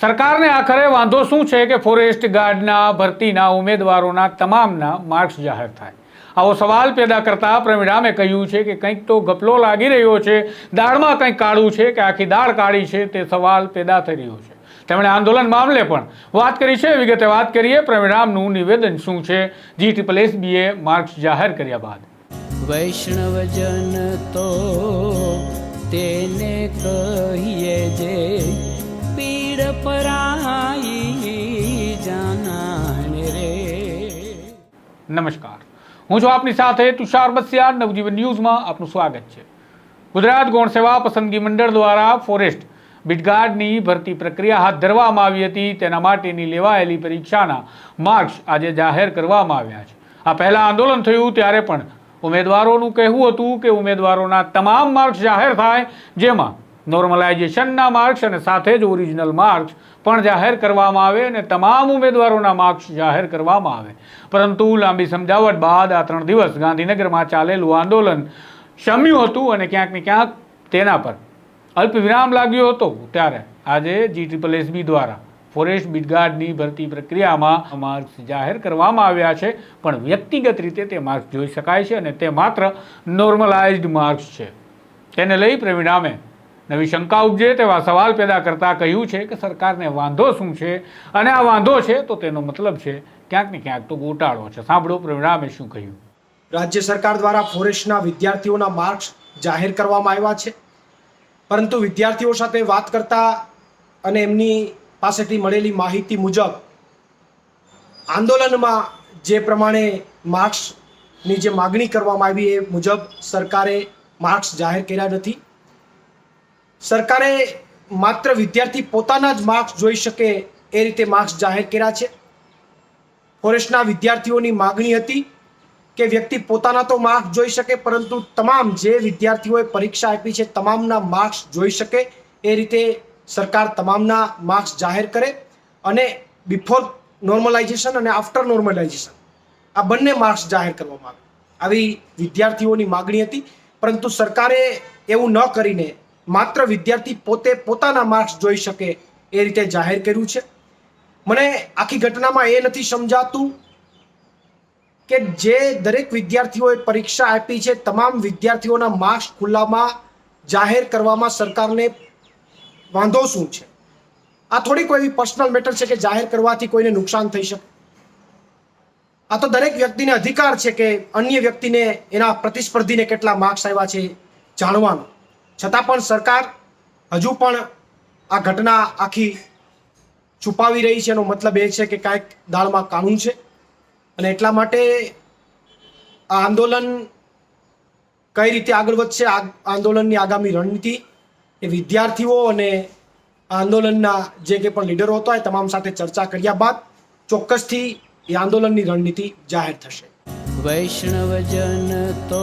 સરકારને આખરે વાંધો શું છે કે ફોરેસ્ટ ગાર્ડના ભરતીના, ઉમેદવારોના તમામના માર્ક્સ જાહેર થાય? આવો સવાલ પેદા કરતા પ્રવીણામે કહ્યું છે કે કંઈક તો ગપલો લાગી રહ્યો છે, દાળમાં કંઈક કાળું છે કે આખી દાળ કાળી છે તે સવાલ પેદા થઈ રહ્યો છે. તેમણે આંદોલન મામલે પણ વાત કરી છે. વિગતે વાત કરીએ, પ્રવીણામનું નિવેદન શું છે? જી ટ્રિપલ એસબીએ માર્ક્સ જાહેર કર્યા બાદ. વૈષ્ણવજન તો તેને કહીએ જે નમસ્કાર. હું છું આપની સાથે તુષાર બસિયા, નવજીવન ન્યૂઝમાં આપનું સ્વાગત છે. ગુજરાત ગૌણ સેવા પસંદગી મંડળ દ્વારા ફોરેસ્ટ બિટગાર્ડની ભરતી પ્રક્રિયા હાથ ધરવામાં આવી હતી. તેના માટેની લેવાયેલી પરીક્ષાના માર્ક્સ આજે જાહેર કરવામાં આવ્યા છે. આ પહેલાં આંદોલન થયું ત્યારે પણ ઉમેદવારોનું કહેવું હતું કે ઉમેદવારોના તમામ માર્ક્સ જાહેર થાય, જેમાં નોર્મલાઇઝેશનના માર્ક્સ અને સાથે જ ઓરિજિનલ માર્ક્સ પણ જાહેર કરવામાં આવે અને તમામ ઉમેદવારોના માર્ક્સ જાહેર કરવામાં આવે. પરંતુ લાંબી સમજાવટ બાદ આ ત્રણ દિવસ ગાંધીનગરમાં ચાલેલું આંદોલન શમ્યું હતું અને ક્યાંક ને ક્યાંક તેના પર અલ્પ વિરામ લાગ્યો હતો ત્યારે. આજે જી ટ્રિપલ એસબી દ્વારા ફોરેસ્ટ બીટગાર્ડની ભરતી પ્રક્રિયામાં માર્ક્સ જાહેર કરવામાં આવ્યા છે, પણ વ્યક્તિગત રીતે તે માર્ક્સ જોઈ શકાય છે અને તે માત્ર નોર્મલાઇઝ્ડ માર્ક્સ છે. તેને લઈ પ્રવીણામે નવી શંકા ઉપજે તેવા સવાલ પેદા કરતા કહ્યું છે કે સરકારને વાંધો શું છે? અને આ વાંધો છે તો તેનો મતલબ છે ક્યાંક ને ક્યાંક તો ગોટાળો છે. સાંભળો પ્રવીણામે શું કહ્યું. રાજ્ય સરકાર દ્વારા ફોરેસ્ટના વિદ્યાર્થીઓના માર્ક્સ જાહેર કરવામાં આવ્યા છે. પરંતુ વિદ્યાર્થીઓ સાથે વાત કરતા અને એમની પાસેથી મળેલી માહિતી મુજબ આંદોલનમાં જે પ્રમાણે માર્ક્સની જે માગણી કરવામાં આવી એ મુજબ સરકારે માર્ક્સ જાહેર કર્યા નથી. સરકારે માત્ર વિદ્યાર્થી પોતાના જ માર્ક્સ જોઈ શકે એ રીતે માર્ક્સ જાહેર કર્યા છે. ફોરેસ્ટના વિદ્યાર્થીઓની માગણી હતી કે વ્યક્તિ પોતાના તો માર્ક્સ જોઈ શકે, પરંતુ તમામ જે વિદ્યાર્થીઓએ પરીક્ષા આપી છે, તમામના માર્ક્સ જોઈ શકે એ રીતે સરકાર તમામના માર્ક્સ જાહેર કરે અને બિફોર નોર્મલાઇઝેશન અને આફ્ટર નોર્મલાઇઝેશન આ બંને માર્ક્સ જાહેર કરવામાં આવે. આવી વિદ્યાર્થીઓની માગણી હતી, પરંતુ સરકારે એવું ન કરીને માત્ર વિદ્યાર્થી પોતે પોતાના માર્ક્સ જોઈ શકે એ રીતે જાહેર કર્યું છે. મને આખી ઘટનામાં એ નથી સમજાતું કે જે દરેક વિદ્યાર્થીઓએ પરીક્ષા આપી છે, તમામ વિદ્યાર્થીઓના માર્ક્સ ખુલ્લામાં જાહેર કરવામાં સરકારને વાંધો શું છે? આ થોડી કોઈ એવી પર્સનલ મેટર છે કે જાહેર કરવાથી કોઈને નુકસાન થઈ શકે. આ તો દરેક વ્યક્તિને અધિકાર છે કે અન્ય વ્યક્તિને એના પ્રતિસ્પર્ધીને કેટલા માર્ક્સ આવ્યા છે જાણવાનો. છતાં પણ સરકાર હજુ પણ આ ઘટના આખી છુપાવી રહી છે એનો મતલબ એ છે કે કાંઈક દાળમાં કાણું છે. અને એટલા માટે આ આંદોલન કઈ રીતે આગળ વધશે, આ આંદોલનની આગામી રણનીતિ એ વિદ્યાર્થીઓ અને આંદોલનના જે કંઈ પણ લીડરો હતા એ તમામ સાથે ચર્ચા કર્યા બાદ ચોક્કસથી એ આંદોલનની રણનીતિ જાહેર થશે. વૈષ્ણવજન તો